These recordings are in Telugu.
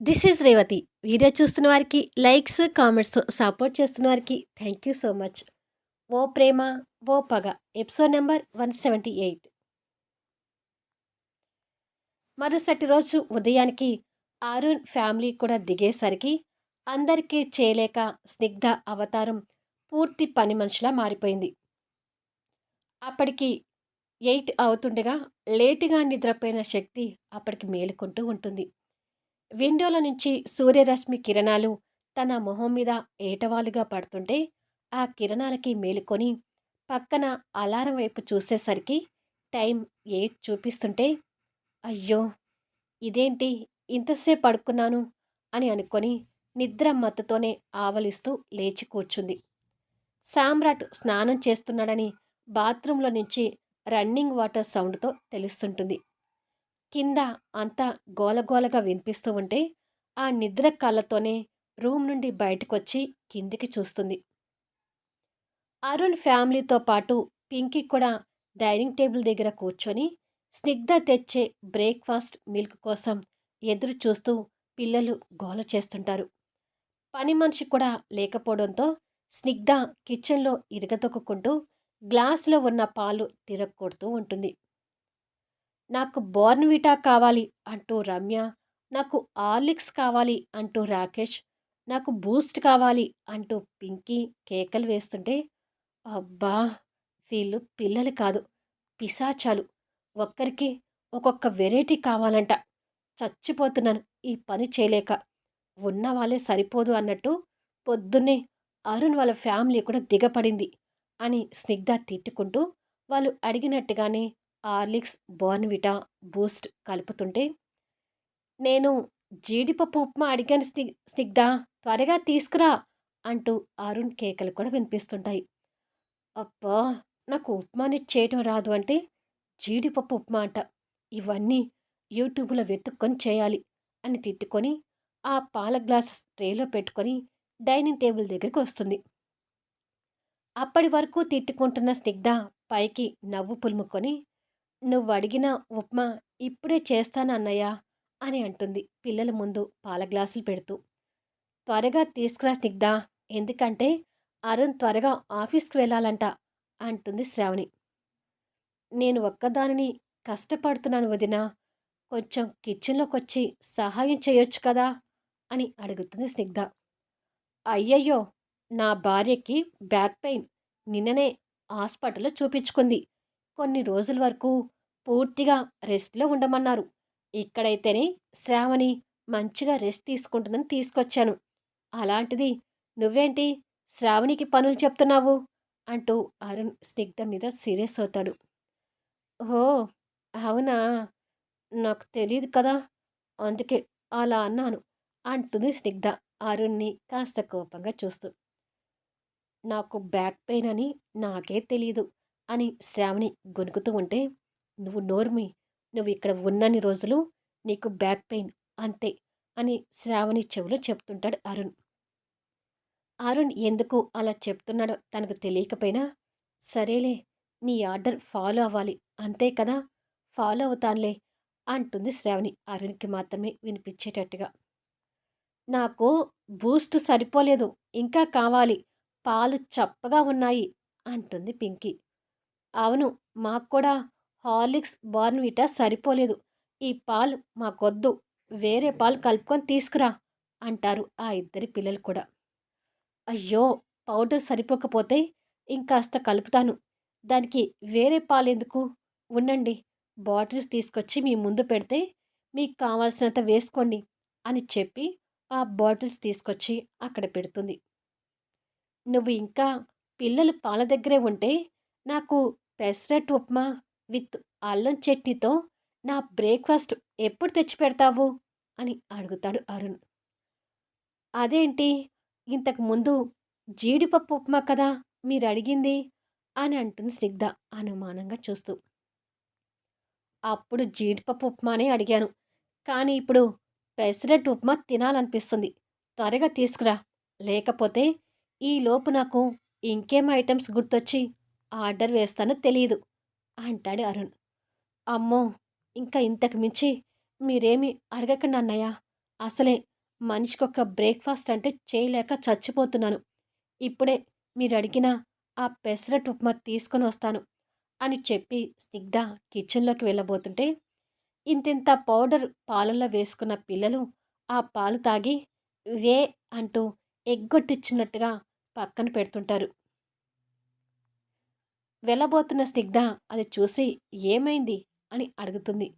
This is Revathi. వీడియో చూస్తున్న వారికి లైక్స్, కామెంట్స్ సపోర్ట్ చేస్తున్న వారికి thank you so much. 'O Prema O Paga' episode number 178. మరుసటి రోజు ఉదయానికి అరుణ్ ఫ్యామిలీ కూడా దిగేసరికి అందరికీ చేయలేక స్నిగ్ధ అవతారం పూర్తి పని మనిషిలా మారిపోయింది. అప్పటికి ఎయిట్ అవుతుండగా లేటుగా నిద్రపోయిన శక్తి అప్పటికి మేలుకుంటూ ఉంటుంది. విండోల నుంచి సూర్యరశ్మి కిరణాలు తన మొహం మీద ఏటవాలుగా పడుతుంటే ఆ కిరణాలకి మేలుకొని పక్కన అలారం వైపు చూసేసరికి టైం ఎయిట్ చూపిస్తుంటే అయ్యో! ఇదేంటి? ఇంతసేపు పడుకున్నాను అని అనుకొని నిద్ర మత్తుతోనే ఆవలిస్తూ లేచి కూర్చుంది. సామ్రాట్ స్నానం చేస్తున్నాడని బాత్రూంలో నుంచి రన్నింగ్ వాటర్ సౌండ్తో తెలుస్తుంటుంది. కింద అంతా గోలగోలగా వినిపిస్తూ ఉంటే ఆ నిద్ర కళ్ళతోనే రూమ్ నుండి బయటకొచ్చి కిందికి చూస్తుంది. అరుణ్ ఫ్యామిలీతో పాటు పింకీ కూడా డైనింగ్ టేబుల్ దగ్గర కూర్చొని స్నిగ్ధ తెచ్చే బ్రేక్ఫాస్ట్ మిల్క్ కోసం ఎదురు చూస్తూ పిల్లలు గోల చేస్తుంటారు. పని మనిషి కూడా లేకపోవడంతో స్నిగ్ధ కిచెన్లో ఇరగతొక్కుంటూ గ్లాసులో ఉన్న పాలు తిరగకొడుతూ ఉంటుంది. నాకు బోర్న్విటా కావాలి అంటూ రమ్య నాకు ఆర్లిక్స్ కావాలి అంటూ రాకేష్ నాకు బూస్ట్ కావాలి అంటూ పింకీ కేకలు వేస్తుంటే అబ్బా! వీళ్ళు పిల్లలు కాదు పిశాచాలు. ఒక్కరికి ఒక్కొక్క వెరైటీ కావాలంట. చచ్చిపోతున్నాను ఈ పని చేయలేక. ఉన్న వాళ్ళే సరిపోదు అన్నట్టు పొద్దున్నే అరుణ్ వాళ్ళ ఫ్యామిలీ కూడా దిగపడింది అని స్నిగ్ధ తిట్టుకుంటూ వాళ్ళు అడిగినట్టుగానే హార్లిక్స్ బోర్న్విటా బూస్ట్ కలుపుతుంటే నేను జీడిపప్పు ఉప్మా అడిగాను స్ని స్నిగ్ధ త్వరగా తీసుకురా అంటూ అరుణ్ కేకలు కూడా వినిపిస్తుంటాయి. అబ్బా! నాకు ఉప్మాని చేయటం రాదు అంటే జీడిపప్పు ఉప్మా అంట. ఇవన్నీ యూట్యూబ్లో వెతుక్కొని చేయాలి అని తిట్టుకొని ఆ పాల గ్లాస్ ట్రేలో పెట్టుకొని డైనింగ్ టేబుల్ దగ్గరికి వస్తుంది. అప్పటి వరకు తిట్టుకుంటున్న స్నిగ్ధ పైకి నవ్వు పులుముకొని నువ్వు అడిగిన ఉప్మా ఇప్పుడే చేస్తాను అన్నయ్య అని అంటుంది పిల్లల ముందు పాల గ్లాసులు పెడుతూ. త్వరగా తీసుకురా స్నిగ్ధ ఎందుకంటే అరుణ్ త్వరగా ఆఫీస్కి వెళ్ళాలంట అంటుంది శ్రావణి. నేను ఒక్కదానిని కష్టపడుతున్నాను వదిన. కొంచెం కిచెన్లోకి వచ్చి సహాయం చేయొచ్చు కదా అని అడుగుతుంది స్నిగ్ధ. అయ్యయ్యో! నా భార్యకి బ్యాక్ పెయిన్ నిన్ననే హాస్పిటల్లో చూపించుకుంది. కొన్ని రోజుల వరకు పూర్తిగా రెస్ట్లో ఉండమన్నారు. ఇక్కడైతేనే శ్రావణి మంచిగా రెస్ట్ తీసుకుంటుందని తీసుకొచ్చాను. అలాంటిది నువ్వేంటి శ్రావణికి పనులు చెప్తున్నావు? అంటూ అరుణ్ స్నిగ్ధ మీద సీరియస్ అవుతాడు. ఓ అవునా? నాకు తెలియదు కదా? అందుకే అలా అన్నాను అంటుంది స్నిగ్ధ అరుణ్ని కాస్త కోపంగా చూస్తూ. నాకు బ్యాక్ పెయిన్ అని నాకే తెలియదు అని శ్రావణి గొనుకుతూ ఉంటే నువ్వు నోర్మి నువ్వు ఇక్కడ ఉన్నన్ని రోజులు నీకు బ్యాక్ పెయిన్ అంతే అని శ్రావణి చెవులో చెప్తుంటాడు అరుణ్. అరుణ్ ఎందుకు అలా చెప్తున్నాడో తనకు తెలియకపోయినా సరేలే నీ ఆర్డర్ ఫాలో అవ్వాలి అంతే కదా ఫాలో అవుతానులే అంటుంది శ్రావణి అరుణ్కి మాత్రమే వినిపించేటట్టుగా. నాకు బూస్ట్ సరిపోలేదు ఇంకా కావాలి పాలు చప్పగా ఉన్నాయి అంటుంది పింకీ. అవును. మాకు కూడా హార్లిక్స్ బార్న్విటా సరిపోలేదు. ఈ పాలు మాకొద్దు. వేరే పాలు కలుపుకొని తీసుకురా అంటారు ఆ ఇద్దరి పిల్లలు కూడా. అయ్యో! పౌడర్ సరిపోకపోతే ఇంకాస్త కలుపుతాను. దానికి వేరే పాలు ఎందుకు ఉండండి. బాటిల్స్ తీసుకొచ్చి మీ ముందు పెడితే మీకు కావాల్సినంత వేసుకోండి అని చెప్పి ఆ బాటిల్స్ తీసుకొచ్చి అక్కడ పెడుతుంది. నువ్వు ఇంకా పిల్లలు పాల దగ్గరే ఉంటే నాకు పెసరట్ ఉప్మా విత్ అల్లం చట్నీతో నా బ్రేక్ఫాస్ట్ ఎప్పుడు తెచ్చి పెడతావు? అని అడుగుతాడు అరుణ్. అదేంటి? ఇంతకు ముందు జీడిపప్పు ఉప్మా కదా మీరు అడిగింది అని అంటుంది స్నిగ్ధ అనుమానంగా చూస్తూ. అప్పుడు జీడిపప్పు ఉప్మానే అడిగాను. కానీ ఇప్పుడు పెసరట్ ఉప్మా తినాలనిపిస్తుంది. త్వరగా తీసుకురా. లేకపోతే ఈలోపు నాకు ఇంకేం ఐటమ్స్ గుర్తొచ్చి ఆర్డర్ వేస్తానో తెలియదు అంటాడు అరుణ్ అమ్మో ఇంకా ఇంతకు మించి మీరేమి అడగకండి అన్నయ్య అసలే మనిషికొక బ్రేక్‌ఫాస్ట్ అంటే చేయలేక చచ్చిపోతున్నాను. ఇప్పుడే మీరు అడిగిన ఆ పెసరట్ ఉప్మా తీసుకొని వస్తాను అని చెప్పి స్నిగ్ధ కిచెన్‌లోకి వెళ్ళబోతుంటే, ఇంతింత పౌడర్ పాలల్లో వేసుకున్న పిల్లలు ఆ పాలు తాగి వే అంటూ ఎగ్గొట్టిచ్చినట్టుగా పక్కన పెడుతుంటారు. వెళ్ళబోతున్న స్నిగ్ధ అది చూసి "ఏమైంది?" అని అడుగుతుంది.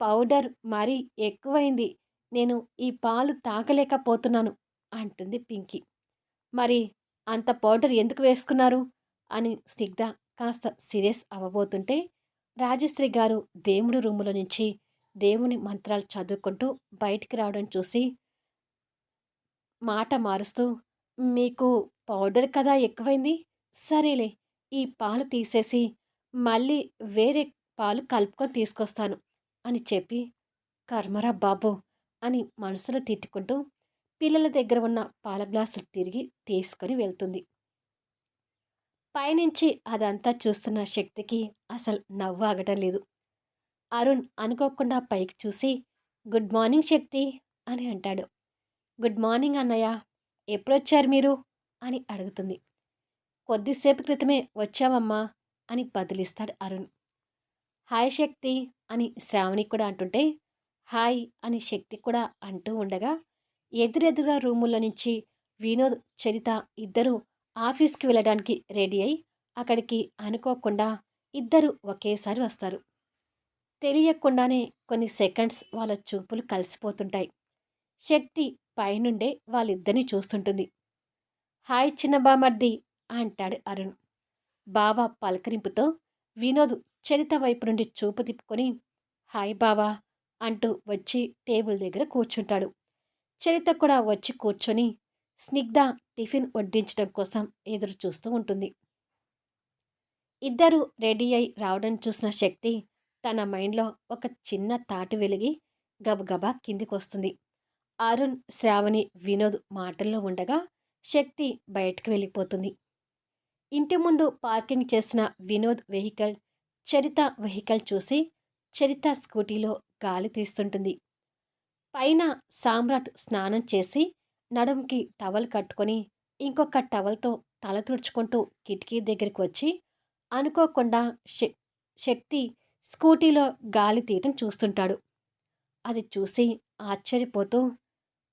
"పౌడర్ మరీ ఎక్కువైంది. నేను ఈ పాలు తాగలేకపోతున్నాను" అంటుంది పింకీ. "మరి అంత పౌడర్ ఎందుకు వేసుకున్నారు?" అని స్నిగ్ధ కాస్త సీరియస్ అవ్వబోతుంటే, రాజశ్రీ గారు దేవుడి రూములో నుంచి దేవుని మంత్రాలు చదువుకుంటూ బయటికి రావడం చూసి మాట మారుస్తూ, "మీకు పౌడర్ కదా ఎక్కువైంది. సరేలే ఈ పాలు తీసేసి మళ్ళీ వేరే పాలు కలుపుకొని తీసుకొస్తాను" అని చెప్పి, "కర్మరా బాబు" అని మనసులో తిట్టుకుంటూ పిల్లల దగ్గర ఉన్న పాల గ్లాసులు తిరిగి తీసుకొని వెళ్తుంది. పైనుంచి అదంతా చూస్తున్న శక్తికి అసలు నవ్వు ఆగటం లేదు. అరుణ్ అనుకోకుండా పైకి చూసి, "గుడ్ మార్నింగ్ శక్తి" అని అంటాడు. "గుడ్ మార్నింగ్ అన్నయ్య. ఎప్పుడొచ్చారు మీరు?" అని అడుగుతుంది. "కొద్దిసేపు క్రితమే వచ్చామమ్మా" అని బదులిస్తాడు అరుణ్. "హాయ్ శక్తి" అని శ్రావణి కూడా అంటుంటే, "హాయ్" అని శక్తి కూడా అంటూ ఉండగా, ఎదురెదురుగా రూముల్లో నుంచి వినోద్, చరిత ఇద్దరు ఆఫీస్‌కి వెళ్ళడానికి రెడీ అయి అక్కడికి అనుకోకుండా ఇద్దరు ఒకేసారి వస్తారు. తెలియకుండానే కొన్ని సెకండ్స్ వాళ్ళ చూపులు కలిసిపోతుంటాయి. శక్తి పైనుండే వాళ్ళిద్దరిని చూస్తుంటుంది. "హాయ్ చిన్న బామర్ది" అంటాడు అరుణ్. బావ పలకరింపుతో వినోద్ చరిత వైపు నుండి చూపు తిప్పుకొని "హాయ్ బావా" అంటూ వచ్చి టేబుల్ దగ్గర కూర్చుంటాడు. చరిత కూడా వచ్చి కూర్చొని స్నిగ్ధ టిఫిన్ వడ్డించడం కోసం ఎదురు చూస్తూ ఉంటుంది. ఇద్దరు రెడీ అయి రావడం చూసిన శక్తి తన మైండ్లో ఒక చిన్న తాటి వెలిగి గబగబా కిందికొస్తుంది. అరుణ్, శ్రావణి, వినోద్ మాటల్లో ఉండగా శక్తి బయటకు వెళ్ళిపోతుంది. ఇంటి ముందు పార్కింగ్ చేసిన వినోద్ వెహికల్, చరిత వెహికల్ చూసి చరిత స్కూటీలో గాలి తీస్తుంటుంది. పైన సామ్రాట్ స్నానం చేసి నడుంకి టవల్ కట్టుకొని ఇంకొక టవల్తో తల తుడుచుకుంటూ కిటికీ దగ్గరికి వచ్చి అనుకోకుండా శక్తి స్కూటీలో గాలి తీయటం చూస్తుంటాడు. అది చూసి ఆశ్చర్యపోతూ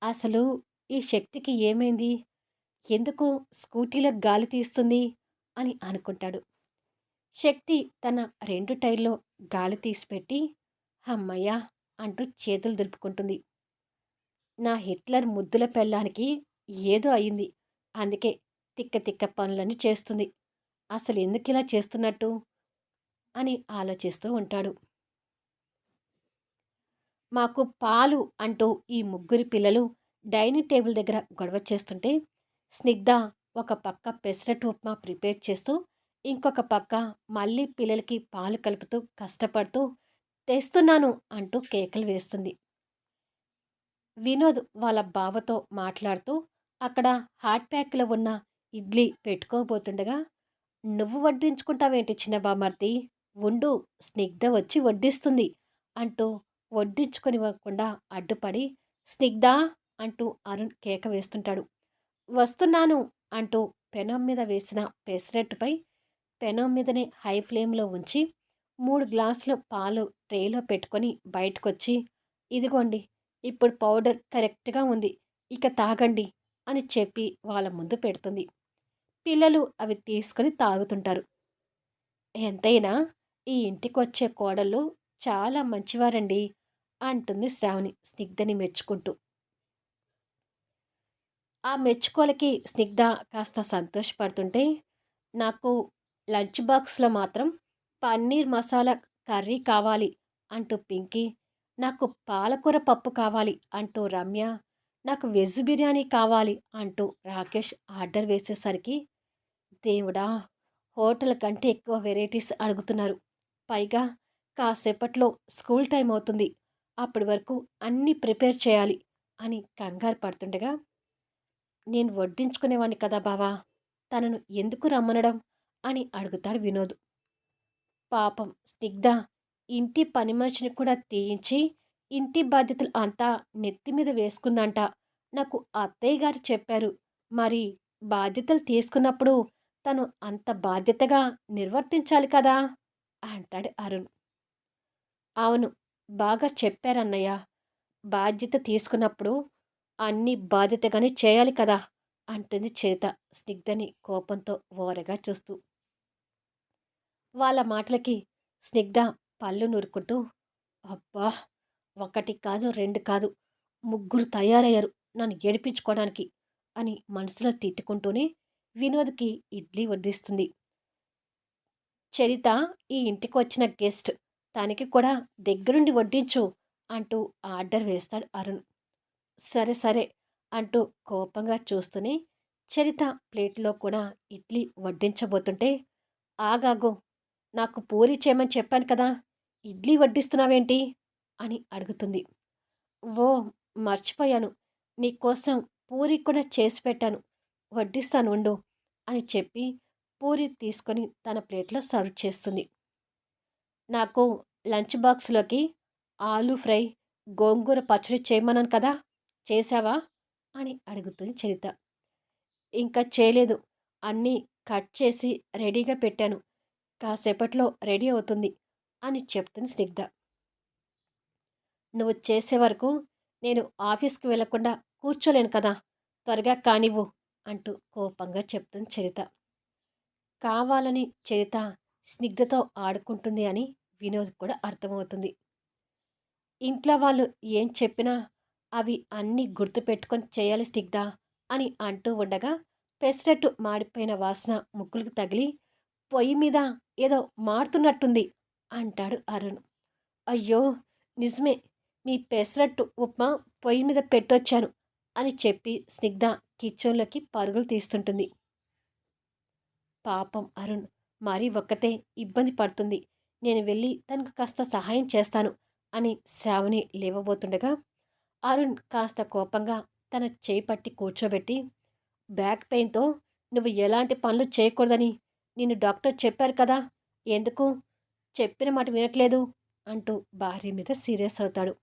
అసలు ఈ శక్తికి ఏమైంది? ఎందుకు స్కూటీలో గాలి తీస్తుంది? అని అనుకుంటాడు. శక్తి తన రెండు టైర్లో గాలి తీసిపెట్టి హమ్మయ్య అంటూ చేతులు దులుపుకుంటుంది. నా హిట్లర్ ముద్దుల పెళ్ళానికి ఏదో అయింది. అందుకే తిక్క తిక్క పనులన్నీ చేస్తుంది. అసలు ఎందుకు ఇలా చేస్తున్నట్టు అని ఆలోచిస్తూ ఉంటాడు. మాకు పాలు అంటూ ఈ ముగ్గురి పిల్లలు డైనింగ్ టేబుల్ దగ్గర గొడవ చేస్తుంటే స్నిగ్ధ ఒక పక్క పెసరట్ ఉప్మా ప్రిపేర్ చేస్తూ ఇంకొక పక్క మళ్ళీ పిల్లలకి పాలు కలుపుతూ కష్టపడుతూ తెస్తున్నాను అంటూ కేకలు వేస్తుంది. వినోద్ వాళ్ళ బావతో మాట్లాడుతూ అక్కడ హాట్ ప్యాక్లో ఉన్న ఇడ్లీ పెట్టుకోబోతుండగా నువ్వు వడ్డించుకుంటావేంటి చిన్న బామర్ది ఉండు స్నిగ్ధ వచ్చి వడ్డిస్తుంది అంటూ వడ్డించుకొనివ్వకుండా అడ్డుపడి స్నిగ్ధ? అంటూ అరుణ్ కేక వేస్తుంటాడు. వస్తున్నాను అంటూ పెనం మీద వేసిన పెసరెట్టుపై పెనం మీదనే హై ఫ్లేమ్లో ఉంచి మూడు గ్లాసుల పాలు ట్రేలో పెట్టుకొని బయటకొచ్చి ఇదిగోండి ఇప్పుడు పౌడర్ కరెక్ట్గా ఉంది ఇక తాగండి అని చెప్పి వాళ్ళ ముందు పెడుతుంది. పిల్లలు అవి తీసుకొని తాగుతుంటారు. ఎంతైనా ఈ ఇంటికొచ్చే కోడళ్ళు చాలా మంచివారండి అంటుంది శ్రావణి స్నిగ్ధని మెచ్చుకుంటూ. ఆ మెచ్చుకోలకి స్నిగ్ధ కాస్త సంతోషపడుతుంటే నాకు లంచ్ బాక్స్లో మాత్రం పన్నీర్ మసాలా కర్రీ కావాలి అంటూ పింకీ నాకు పాలకూర పప్పు కావాలి అంటూ రమ్య నాకు వెజ్ బిర్యానీ కావాలి అంటూ రాకేష్ ఆర్డర్ వేసేసరికి దేవుడా హోటల్ కంటే ఎక్కువ వెరైటీస్ అడుగుతున్నారు. పైగా కాసేపట్లో స్కూల్ టైం అవుతుంది అప్పటి వరకు అన్నీ ప్రిపేర్ చేయాలి అని కంగారు పడుతుండగా నేను వడ్డించుకునేవాడిని కదా బావా తనను ఎందుకు రమ్మనడం అని అడుగుతాడు వినోద్ పాపం స్నిగ్ధ ఇంటి పని మనిషిని కూడా తీయించి ఇంటి బాధ్యతలు అంతా నెత్తి మీద వేసుకుందంట. నాకు అత్తయ్య గారు చెప్పారు. మరి బాధ్యతలు తీసుకున్నప్పుడు తను అంత బాధ్యతగా నిర్వర్తించాలి కదా! అంటాడు అరుణ్. అవును. బాగా చెప్పారన్నయ్య. బాధ్యత తీసుకున్నప్పుడు అన్ని బాధ్యతగానే చేయాలి కదా! అంటుంది చేత స్నిగ్ధని కోపంతో ఓరగా చూస్తూ. వాళ్ళ మాటలకి స్నిగ్ధ పళ్ళు నూరుకుంటూ అబ్బా! ఒకటి కాదు, రెండు కాదు, ముగ్గురు తయారయ్యారు నన్ను ఏడిపించుకోవడానికి అని మనసులో తిట్టుకుంటూనే వినోద్‌కి ఇడ్లీ వడ్డిస్తుంది. చరిత ఈ ఇంటికి వచ్చిన గెస్ట్. తనకి కూడా దగ్గరుండి వడ్డించు అంటూ ఆర్డర్ వేస్తాడు అరుణ్. సరే సరే అంటూ కోపంగా చూస్తూనే చరిత ప్లేట్లో కూడా ఇడ్లీ వడ్డించబోతుంటే ఆగాగో నాకు పూరి చేయమని చెప్పాను కదా ఇడ్లీ వడ్డిస్తున్నావేంటి? అని అడుగుతుంది. ఓ మర్చిపోయాను. నీకోసం పూరి కూడా చేసి పెట్టాను. వడ్డిస్తాను ఉండు అని చెప్పి పూరి తీసుకొని తన ప్లేట్లో సర్వ్ చేస్తుంది. నాకు లంచ్ బాక్స్లోకి ఆలు ఫ్రై గోంగూర పచ్చడి చేయమన్నాను కదా చేశావా అని అడుగుతుంది చరిత. ఇంకా చేయలేదు. అన్నీ కట్ చేసి రెడీగా పెట్టాను. కాసేపట్లో రెడీ అవుతుంది అని చెప్తుంది స్నిగ్ధ. నువ్వు చేసే వరకు నేను ఆఫీస్కి వెళ్ళకుండా కూర్చోలేను కదా. త్వరగా కానివ్వు అంటూ కోపంగా చెప్తుంది చరిత. కావాలని చరిత స్నిగ్ధతో ఆడుకుంటుంది అని వినోద్ కూడా అర్థమవుతుంది. ఇంట్లో వాళ్ళు ఏం చెప్పినా అవి అన్నీ గుర్తుపెట్టుకొని చేయాలి స్నిగ్ధ అని అంటూ ఉండగా పెసరట్టు మాడిపోయిన వాసన ముక్కులకు తగిలి పొయ్యి మీద ఏదో మాడుతున్నట్టుంది అంటాడు అరుణ్. అయ్యో నిజమే మీ పెసరట్టు ఉప్మా పొయ్యి మీద పెట్టొచ్చాను అని చెప్పి స్నిగ్ధ కిచెన్లోకి పరుగులు తీస్తుంటుంది. పాపం అరుణ్ మరీ ఒక్కతే ఇబ్బంది పడుతుంది. నేను వెళ్ళి తనకు కాస్త సహాయం చేస్తాను అని శ్రావణి లేవబోతుండగా అరుణ్ కాస్త కోపంగా తన చేయి పట్టి కూర్చోబెట్టి బ్యాక్ పెయిన్తో నువ్వు ఎలాంటి పనులు చేయకూడదని నిన్ను డాక్టర్ చెప్పారు కదా ఎందుకు? చెప్పిన మాట వినట్లేదు అంటూ భార్య మీద సీరియస్ అవుతాడు.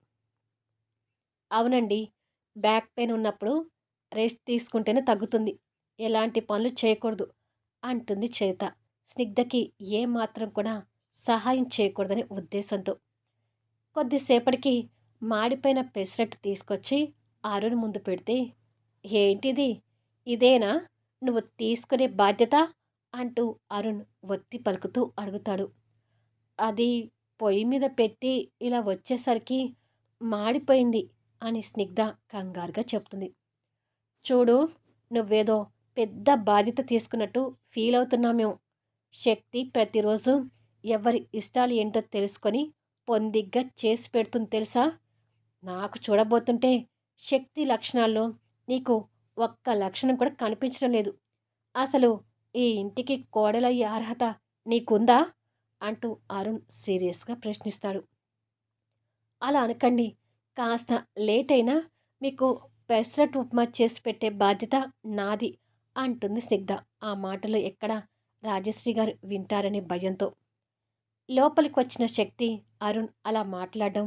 అవునండి బ్యాక్ పెయిన్ ఉన్నప్పుడు రెస్ట్ తీసుకుంటేనే తగ్గుతుంది ఎలాంటి పనులు చేయకూడదు అంటుంది చేత స్నిగ్ధకి ఏమాత్రం కూడా సహాయం చేయకూడదనే ఉద్దేశంతో. కొద్దిసేపటికి మాడిపోయిన పెసరట్టు తీసుకొచ్చి అరుణ్ ముందు పెడితే ఏంటిది? ఇదేనా? నువ్వు తీసుకునే బాధ్యత? అంటూ అరుణ్ ఒత్తి పలుకుతూ అడుగుతాడు. అది పొయ్యి మీద పెట్టి ఇలా వచ్చేసరికి మాడిపోయింది అని స్నిగ్ధ కంగారుగా చెప్తుంది. చూడు నువ్వేదో పెద్ద బాధ్యత తీసుకున్నట్టు ఫీల్ అవుతున్నామేమో శక్తి ప్రతిరోజు ఎవరి ఇష్టాలు ఏంటో తెలుసుకొని పొందిగ్గా చేసి పెడుతుంది తెలుసా? నాకు చూడబోతుంటే శక్తి లక్షణాల్లో నీకు ఒక్క లక్షణం కూడా కనిపించడం లేదు. అసలు ఈ ఇంటికి కోడలయ్యే అర్హత నీకుందా? అంటూ అరుణ్ సీరియస్గా ప్రశ్నిస్తాడు. అలా అనకండి. కాస్త లేట్ అయినా మీకు పెసరట్ ఉప్మా చేసి పెట్టే బాధ్యత నాది అంటుంది స్నిగ్ధ. ఆ మాటలు ఎక్కడ రాజశ్రీ గారు వింటారనే భయంతో. లోపలికి వచ్చిన శక్తి అరుణ్ అలా మాట్లాడడం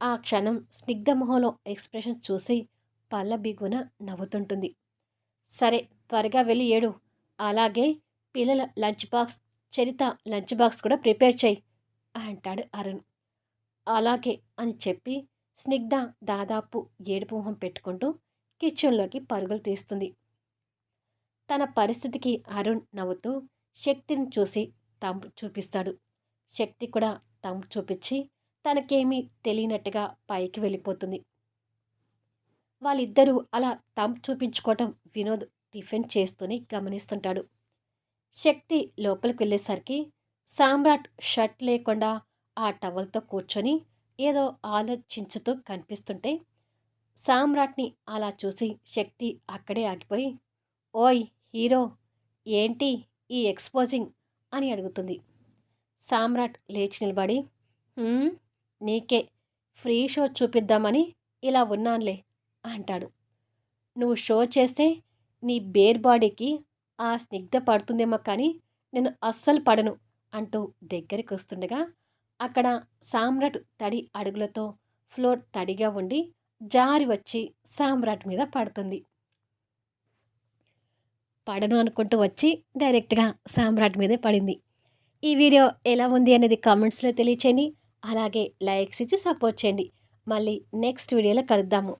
ఆ క్షణం స్నిగ్ధ మొహంలో ఎక్స్ప్రెషన్ చూసి పళ్ళ బిగున నవ్వుతుంటుంది. సరే త్వరగా వెళ్ళి ఏడు. అలాగే పిల్లల lunch box Charitha lunch box కూడా ప్రిపేర్ చేయి అంటాడు అరుణ్. అలాగే అని చెప్పి స్నిగ్ధ దాదాపు ఏడుపు మొహం పెట్టుకుంటూ కిచెన్లోకి పరుగులు తీస్తుంది. తన పరిస్థితికి అరుణ్ నవ్వుతూ శక్తిని చూసి తంపు చూపిస్తాడు. శక్తి కూడా తంపు చూపించి తనకేమీ తెలియనట్టుగా పైకి వెళ్ళిపోతుంది. వాళ్ళిద్దరూ అలా తంప్ చూపించుకోవటం వినోద్ టిఫిన్ చేస్తూనే గమనిస్తుంటాడు. శక్తి లోపలికి వెళ్ళేసరికి సామ్రాట్ షర్ట్ లేకుండా ఆ టవల్తో కూర్చొని ఏదో ఆలోచించుతూ కనిపిస్తుంటే సామ్రాట్ని అలా చూసి శక్తి అక్కడే ఆగిపోయి ఓయ్ హీరో ఏంటి ఈ ఎక్స్పోజింగ్? అని అడుగుతుంది. సామ్రాట్ లేచి నిలబడి నీకే ఫ్రీ షో చూపిద్దామని ఇలా ఉన్నానులే అంటాడు. నువ్వు షో చేస్తే నీ బేర్ బాడీకి ఆ స్నిగ్ధ పడుతుందేమో కానీ నేను అస్సలు పడను అంటూ దగ్గరికి వస్తుండగా అక్కడ సామ్రాట్ తడి అడుగులతో ఫ్లోర్ తడిగా ఉండి జారి వచ్చి సామ్రాట్ మీద పడుతుంది. పడను అనుకుంటూ వచ్చి డైరెక్ట్గా సామ్రాట్ మీదే పడింది. ఈ వీడియో ఎలా ఉంది అనేది కామెంట్స్లో తెలియచేయండి. అలాగే లైక్స్ ఇచ్చి సపోర్ట్ చేయండి. మళ్ళీ నెక్స్ట్ వీడియోలో కలుద్దాము.